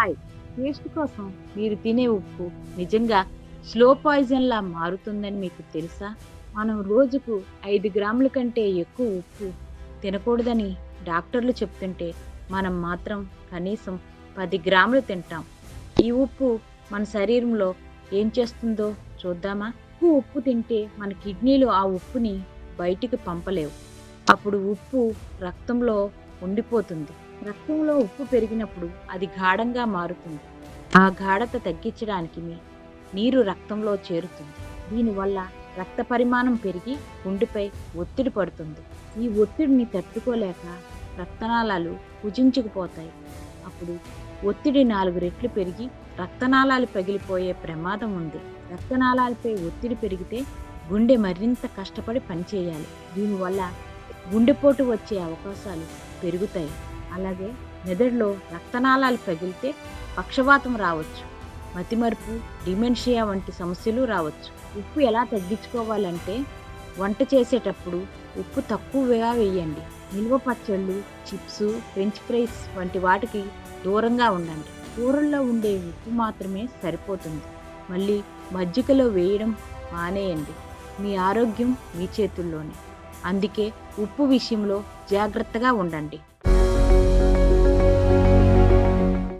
Hi. Taste కోసం మీరు తినే ఉప్పు నిజంగా స్లో పాయిజన్లా మారుతుందని మీకు తెలుసా? మనం రోజుకు ఐదు గ్రాముల కంటే ఎక్కువ ఉప్పు తినకూడదని డాక్టర్లు చెప్తుంటే మనం మాత్రం కనీసం పది గ్రాములు తింటాం. ఈ ఉప్పు మన శరీరంలో ఏం చేస్తుందో చూద్దామా? ఎక్కువ ఉప్పు తింటే మన కిడ్నీలు ఆ ఉప్పుని బయటికి పంపలేవు. అప్పుడు ఉప్పు రక్తంలో ఉండిపోతుంది. రక్తంలో ఉప్పు పెరిగినప్పుడు అది గాఢంగా మారుతుంది. ఆ గాఢత తగ్గించడానికి నీరు రక్తంలో చేరుతుంది. దీనివల్ల రక్త పరిమాణం పెరిగి గుండెపై ఒత్తిడి పడుతుంది. ఈ ఒత్తిడిని తట్టుకోలేక రక్తనాళాలు కుజించుకుపోతాయి. అప్పుడు ఒత్తిడి నాలుగు రెట్లు పెరిగి రక్తనాళాలు పగిలిపోయే ప్రమాదం ఉంది. రక్తనాళాలపై ఒత్తిడి పెరిగితే గుండె మరింత కష్టపడి పనిచేయాలి. దీనివల్ల గుండెపోటు వచ్చే అవకాశాలు పెరుగుతాయి. అలాగే మెదడులో రక్తనాళాలు పగిలితే పక్షవాతం రావచ్చు. మతిమరుపు డిమెన్షియా వంటి సమస్యలు రావచ్చు. ఉప్పు ఎలా తగ్గించుకోవాలంటే వంట చేసేటప్పుడు ఉప్పు తక్కువగా వేయండి. నిల్వ పచ్చళ్ళు చిప్స్ ఫ్రెంచ్ ఫ్రైస్ వంటి వాటికి దూరంగా ఉండండి. కూరల్లో ఉండే ఉప్పు మాత్రమే సరిపోతుంది. మళ్ళీ మజ్జిగలో వేయడం మానేయండి. మీ ఆరోగ్యం మీ చేతుల్లోనే. అందుకే ఉప్పు విషయంలో జాగ్రత్తగా ఉండండి.